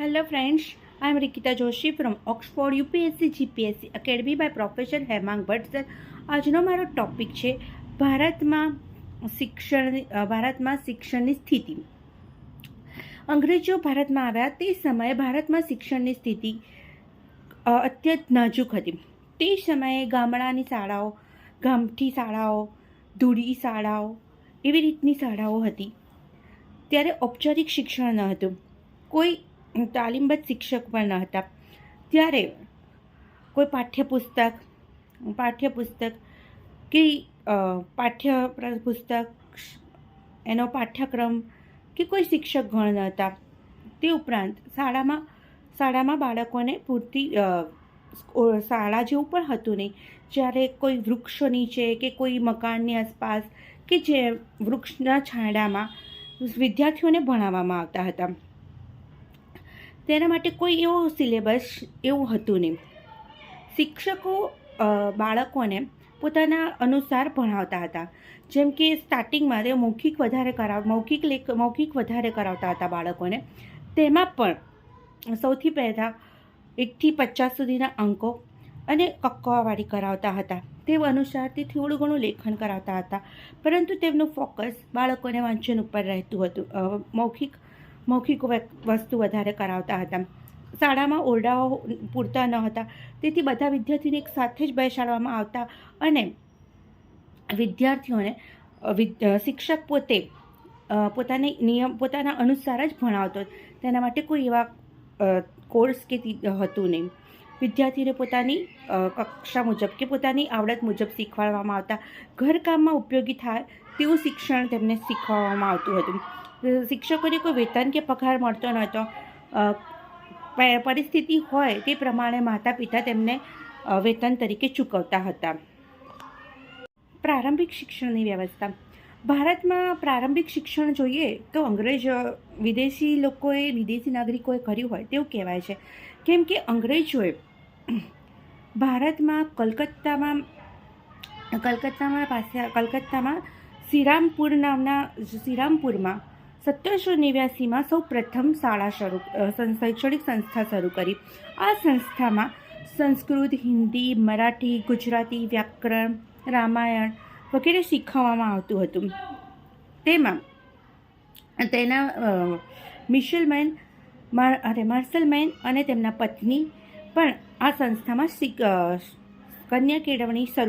Hello friends I am Rikita Joshi from Oxford UPSC GPSC academy by professor Hemang Bhatt આજનો મારો topic છે ભારતમાં શિક્ષણ ભારતમાં શિક્ષણની સ્થિતિ. અંગ્રેજો ભારતમાં આવ્યા તે સમયે ભારતમાં શિક્ષણની સ્થિતિ અત્યંત નાજુક હતી. તે સમયે ગામડાની શાળાઓ, ગામઠી શાળાઓ, ધૂળી શાળાઓ એવી રીતની શાળાઓ હતી. ત્યારે ઔપચારિક શિક્ષણ ન હતું. કોઈ તાલીમબદ્ધ શિક્ષક પણ ન હતા. ત્યારે કોઈ પાઠ્યપુસ્તક પાઠ્યપુસ્તક કે પાઠ્ય પુસ્તક, એનો પાઠ્યક્રમ કે કોઈ શિક્ષક ગણ ન હતા. તે ઉપરાંત શાળામાં શાળામાં બાળકોને પૂરતી શાળા જેવું પણ હતું નહીં. જ્યારે કોઈ વૃક્ષો નીચે કે કોઈ મકાનની આસપાસ કે જે વૃક્ષના છાંડામાં વિદ્યાર્થીઓને ભણાવવામાં આવતા હતા. તેના માટે કોઈ એવો સિલેબસ એવું હતું નહીં. શિક્ષકો બાળકોને પોતાના અનુસાર ભણાવતા હતા. જેમ કે સ્ટાર્ટિંગમાં તે મૌખિક વધારે કરાવ, મૌખિક લેખ, મૌખિક વધારે કરાવતા હતા બાળકોને. તેમાં પણ સૌથી પહેલાં એકથી પચાસ સુધીના અંકો અને કક્કાવાળી કરાવતા હતા. તે અનુસારથી થોડું ઘણું લેખન કરાવતા હતા. પરંતુ તેમનું ફોકસ બાળકોને વાંચન ઉપર રહેતું હતું. મૌખિક મૌખિક વસ્તુ વધારે કરાવતા હતા. શાળામાં ઓરડાઓ પૂરતા ન હતા. તેથી બધા વિદ્યાર્થીઓને એક સાથે જ બેસાડવામાં આવતા અને વિદ્યાર્થીઓને શિક્ષક પોતે પોતાને નિયમ, પોતાના અનુસાર જ ભણાવતો. તેના માટે કોઈ એવા કોર્સ કે હતું નહીં. વિદ્યાર્થીને પોતાની કક્ષા મુજબ કે પોતાની આવડત મુજબ શીખવાડવામાં આવતા. ઘરકામમાં ઉપયોગી થાય તેવું શિક્ષણ તેમને શીખવાડવામાં આવતું હતું. શિક્ષકોને કોઈ વેતન કે પગાર મળતો નહોતો. પરિસ્થિતિ હોય તે પ્રમાણે માતા પિતા તેમને વેતન તરીકે ચૂકવતા હતા. પ્રારંભિક શિક્ષણની વ્યવસ્થા. ભારતમાં પ્રારંભિક શિક્ષણ જોઈએ તો અંગ્રેજ, વિદેશી લોકોએ, વિદેશી નાગરિકોએ કર્યું હોય તેવું કહેવાય છે. કેમ કે અંગ્રેજોએ ભારતમાં કલકત્તામાં કલકત્તામાં પાસે, કલકત્તામાં શ્રીરામપુર નામના, શ્રીરામપુરમાં સત્તરસો નેવ્યાસીમાં સૌ પ્રથમ શાળા શરૂ શૈક્ષણિક સંસ્થા શરૂ કરી. આ સંસ્થામાં સંસ્કૃત, હિન્દી, મરાઠી, ગુજરાતી વ્યાકરણ, રામાયણ વગેરે શીખવવામાં આવતું હતું. તેમાં તેના મિશલમેન અરે માર્સલમેન અને તેમના પત્ની પણ આ સંસ્થામાં કન્યા કેળવણી શરૂ